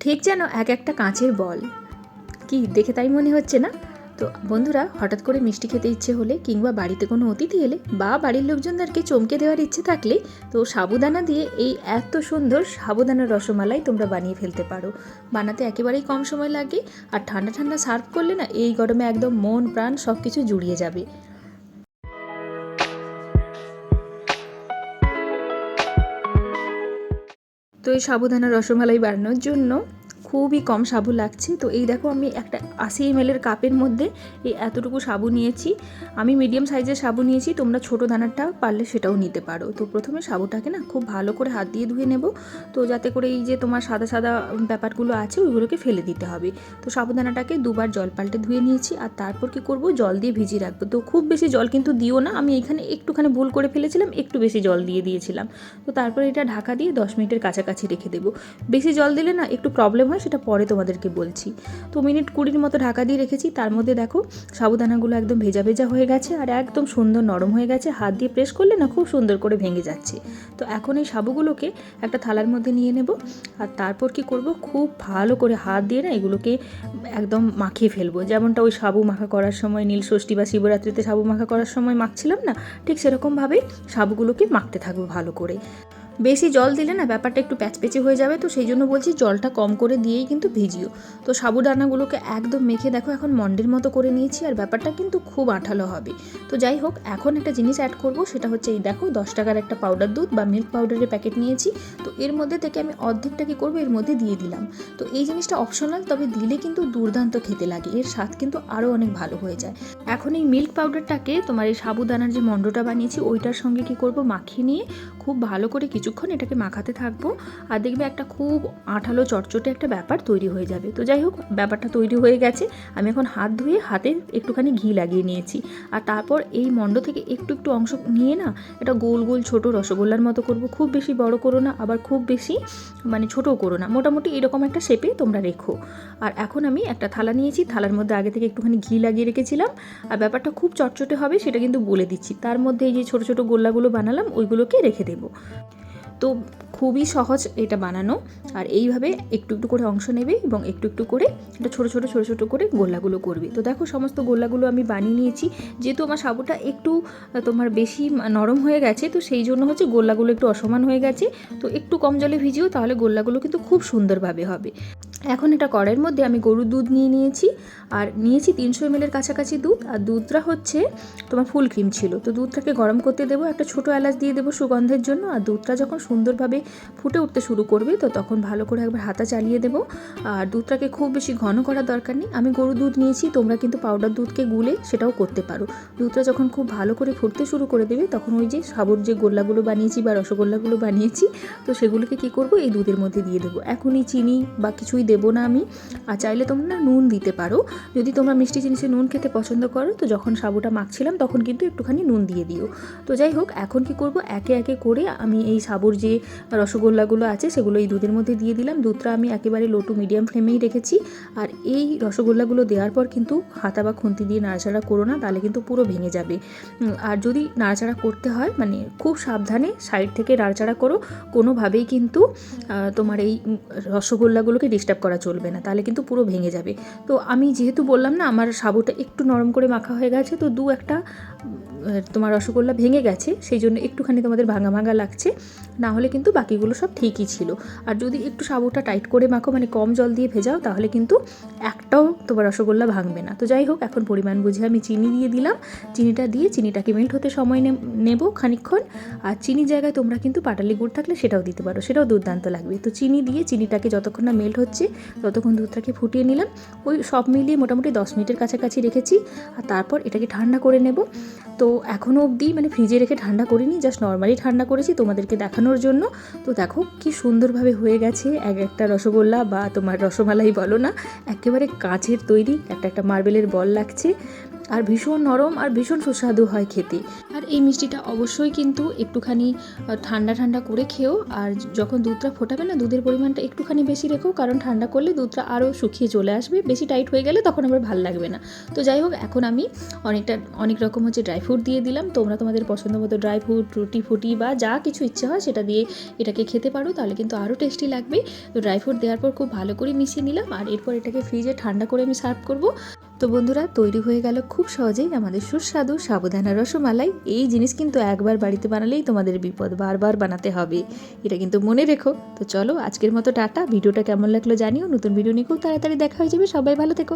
ঠিক যেন এক একটা কাঁচের বল। কি, দেখে তাই মনে হচ্ছে না? তো বন্ধুরা, হঠাৎ করে মিষ্টি খেতে ইচ্ছে হলে কিংবা বাড়িতে কোনো অতিথি এলে বা বাড়ির লোকজনদেরকে চমকে দেওয়ার ইচ্ছে থাকলে তো সাবুদানা দিয়ে এই এত সুন্দর সাবুদানা রসমালাই তোমরা বানিয়ে ফেলতে পারো। বানাতে একেবারেই কম সময় লাগে আর ঠান্ডা ঠান্ডা সার্ভ করলে না এই গরমে একদম মন প্রাণ সব কিছু জুড়িয়ে যাবে। তো এই সাবুদানা রসমালাই বানানোর জন্য খুবই কম সাবু লাগছে। তো এই দেখো আমি একটা আশি এম এর কাপের মধ্যে এই এতটুকু সাবু নিয়েছি। আমি মিডিয়াম সাইজের সাবু নিয়েছি, তোমরা ছোটো দানারটা পারলে সেটাও নিতে পারো। তো প্রথমে সাবুটাকে না খুব ভালো করে হাত দিয়ে ধুয়ে নেব। তো যাতে করে এই যে তোমার সাদা সাদা ব্যাপারগুলো আছে, ওইগুলোকে ফেলে দিতে হবে। তো সাবুদানাটাকে দুবার জল পাল্টে ধুয়ে নিয়েছি আর তারপর কি করব? জল দিয়ে ভিজিয়ে রাখব। তো খুব বেশি জল কিন্তু দিও না। আমি এখানে একটুখানি ভুল করে ফেলেছিলাম, একটু বেশি জল দিয়ে দিয়েছিলাম। তো তারপরে এটা ঢাকা দিয়ে দশ মিনিটের কাছাকাছি রেখে দেবো। বেশি জল দিলে না একটু প্রবলেম হয় সেটা পরে তোমাদেরকে বলছি। তো মিনিট কুড়ির মতো ঢাকা দিয়ে রেখেছি, তার মধ্যে দেখো সাবুদানাগুলো একদম ভেজা ভেজা হয়ে গেছে আর একদম সুন্দর নরম হয়ে গেছে। হাত দিয়ে প্রেস করলে না খুব সুন্দর করে ভেঙে যাচ্ছে। তো এখন এই সাবুগুলোকে একটা থালার মধ্যে নিয়ে নেব আর তারপর কি করব? খুব ভালো করে হাত দিয়ে না এগুলোকে একদম মাখিয়ে ফেলব। যেমনটা ওই সাবু মাখা করার সময়, নীল ষষ্ঠী বা শিবরাত্রিতে সাবু মাখা করার সময় মাখছিলাম না, ঠিক সেরকমভাবেই সাবুগুলোকে মাখতে থাকব ভালো করে। বেশি জল দিলে না ব্যাপারটা একটু প্যাচপেচে হয়ে যাবে, তো সেই জন্য বলছি জলটা কম করে দিয়েই কিন্তু ভিজিও। তো সাবুদানাগুলোকে একদম মেখে দেখো, এখন মন্ডের মতো করে নিয়েছি আর ব্যাপারটা কিন্তু খুব আঠালো হবে। তো যাই হোক, এখন একটা জিনিস অ্যাড করব, সেটা হচ্ছে এই দেখো, দশ টাকার একটা পাউডার দুধ বা মিল্ক পাউডারের প্যাকেট নিয়েছি। তো এর মধ্যে থেকে আমি অর্ধেকটা কী করব, এর মধ্যে দিয়ে দিলাম। তো এই জিনিসটা অপশনাল তবে দিলে কিন্তু দুর্দান্ত খেতে লাগে, এর স্বাদ কিন্তু আরও অনেক ভালো হয়ে যায়। এখন এই মিল্ক পাউডারটাকে তোমার এই সাবুদানার যে মন্ডটা বানিয়েছি, ওইটার সঙ্গে কি করব, মাখিয়ে নিয়ে খুব ভালো করে কিছুক্ষণ এটাকে মাখাতে থাকব আর দেখবে একটা খুব আঠালো চটচটে একটা ব্যাপার তৈরি হয়ে যাবে। তো যাই হোক, ব্যাপারটা তৈরি হয়ে গেছে। আমি এখন হাত ধুয়ে হাতে একটুখানি ঘি লাগিয়ে নিয়েছি। আর তারপর এই মণ্ড থেকে একটু একটু অংশ নিয়ে না এটা গোল গোল ছোট রসগোল্লার মতো করব। খুব বেশি বড় করো না, আবার খুব বেশি মানে ছোটও করো না। মোটামুটি এরকম একটা শেপে তোমরা রেখো। আর এখন আমি একটা থালা নিয়েছি। থালার মধ্যে আগে থেকে একটুখানি ঘি লাগিয়ে রেখেছিলাম। আর ব্যাপারটা খুব চটচটে হবে সেটা কিন্তু বলে দিচ্ছি। তার মধ্যে এই যে ছোটো ছোটো গোল্লাগুলো বানালাম, ওইগুলোকে রেখে দেবো। তো খুবই সহজ এটা বানানো। আর এইভাবে একটু একটু করে অংশ নেবে এবং একটু একটু করে এটা ছোটো ছোটো ছোটো ছোটো করে গোল্লাগুলো করবে। তো দেখো সমস্ত গোল্লাগুলো আমি বানিয়ে নিয়েছি। যেহেতু আমার সাবুটা একটু তোমার বেশি নরম হয়ে গেছে, তো সেই জন্য হচ্ছে গোল্লাগুলো একটু অসমান হয়ে গেছে। তো একটু কম জলে ভিজিও তাহলে গোল্লাগুলো কিন্তু খুব সুন্দরভাবে হবে। এখন এটা কড়াইয়ের মধ্যে আমি গরুর দুধ নিয়ে নিয়েছি। আর নিয়েছি তিনশো এমএলের কাছাকাছি দুধ। আর দুধটা হচ্ছে তোমার ফুল ক্রিম ছিল। তো দুধটাকে গরম করতে দেবো। একটা ছোটো এলাচ দিয়ে দেবো সুগন্ধের জন্য। আর দুধটা যখন সুন্দরভাবে ফুটে উঠতে শুরু করবে, তো তখন ভালো করে একবার হাতা চালিয়ে দেবো। আর দুধটাকে খুব বেশি ঘন করার দরকার নেই। আমি গরুর দুধ নিয়েছি, তোমরা কিন্তু পাউডার দুধকে গুলে সেটাও করতে পারো। দুধটা যখন খুব ভালো করে ফুটতে শুরু করে দেবে, তখন ওই যে সাবুর যে গোল্লাগুলো বানিয়েছি বা রসগোল্লাগুলো বানিয়েছি, তো সেগুলোকে কী করব? এই দুধের মধ্যে দিয়ে দেবো। এখনই চিনি বা কিছুই দেবো না আমি। আর চাইলে তোমরা না নুন দিতে পারো। যদি তোমরা মিষ্টি জিনিসে নুন খেতে পছন্দ করো, তো যখন সাবুটা মাখছিলাম, তখন কিন্তু একটুখানি নুন দিয়ে দিও। তো যাই হোক, এখন কি করব? একে একে করে আমি এই সাবুর যে রসগোল্লাগুলো আছে সেগুলো এই দুধের মধ্যে দিয়ে দিলাম। দুধটা আমি একেবারে লো টু মিডিয়াম ফ্লেমেই রেখেছি। আর এই রসগোল্লাগুলো দেওয়ার পর কিন্তু হাতা বা খুন্তি দিয়ে নাড়াচাড়া করো না, তাহলে কিন্তু পুরো ভেঙে যাবে। আর যদি নাড়াচাড়া করতে হয় মানে খুব সাবধানে সাইড থেকে নাড়াচাড়া করো, কোনোভাবেই কিন্তু তোমার এই রসগোল্লাগুলোকে ডিস্টার্ব করা চলবে না, তাহলে কিন্তু পুরো ভেঙে যাবে। তো আমি যেহেতু বললাম না, আমার সাবুটা একটু নরম করে মাখা হয়ে গেছে, তো দু একটা তোমার রসগোল্লা ভেঙে গেছে, সেই জন্য একটুখানি তোমাদের ভাঙা ভাঙা লাগছে। না হলে কিন্তু বাকিগুলো সব ঠিকই ছিল। আর যদি একটু সাবুটা টাইট করে মাখো মানে কম জল দিয়ে ভেজাও, তাহলে কিন্তু একটাও তোমার রসগোল্লা ভাঙবে না। তো যাই হোক, এখন পরিমাণ বুঝে আমি চিনি দিয়ে দিলাম। চিনিটা দিয়ে চিনিটাকে মেল্ট হতে সময় নেব খানিকক্ষণ। আর চিনির জায়গায় তোমরা কিন্তু পাটালি গুড় থাকলে সেটাও দিতে পারো, সেটাও দুর্দান্ত লাগবে। তো চিনি দিয়ে চিনিটাকে যতক্ষণ না মেল্ট হচ্ছে, ততক্ষণ দুধটাকে ফুটিয়ে নিলাম। ওই সব মিলিয়ে মোটামুটি দশ মিনিটের কাছাকাছি রেখেছি। আর তারপর এটাকে ঠান্ডা করে নেব। তো এখনও অবধি মানে ফ্রিজে রেখে ঠান্ডা করিনি, জাস্ট নর্মালি ঠান্ডা করেছি তোমাদেরকে দেখানোর জন্য। তো দেখো কি সুন্দরভাবে হয়ে গেছে। এক একটা রসগোল্লা বা তোমার রসমালাই বলো না, একেবারে কাঁচের তৈরি একটা একটা মার্বেলের বল লাগছে। আর ভীষণ নরম আর ভীষণ সুস্বাদু হয় খেতে। আর এই মিষ্টিটা অবশ্যই কিন্তু একটুখানি ঠান্ডা ঠান্ডা করে খেও। আর যখন দুধটা ফোটাবে না, দুধের পরিমাণটা একটুখানি বেশি রেখো, কারণ ঠান্ডা করলে দুধটা আরও শুকিয়ে চলে আসবে। বেশি টাইট হয়ে গেলে তখন আবার ভালো লাগবে না। তো যাই হোক, এখন আমি অনেকটা, অনেক রকম হচ্ছে ড্রাই ফ্রুট দিয়ে দিলাম। তোমরা তোমাদের পছন্দ মতো ড্রাই ফ্রুট, রুটি ফুটি বা যা কিছু ইচ্ছে হয় সেটা দিয়ে এটাকে খেতে পারো। তাহলে কিন্তু আরও টেস্টি লাগবে। তো ড্রাই ফ্রুট দেওয়ার পর খুব ভালো করে মিশিয়ে নিলাম। আর এরপর এটাকে ফ্রিজে ঠান্ডা করে আমি সার্ভ করব। তো বন্ধুরা, তৈরি হয়ে গেল খুব সহজেই আমাদের সুস্বাদু সাবধানা রসমালাই। এই জিনিস কিন্তু একবার বাড়িতে বানালেই তোমাদের বিপদ বারবার বানাতে হবে। এটা কিন্তু মনে রেখো। তো চলো, আজকের মতো টাটা। ভিডিওটা কেমন লাগল জানিও। নতুন ভিডিও নিয়ে খুব তাড়াতাড়ি দেখা হয়ে যাবে। সবাই ভালো থেকো।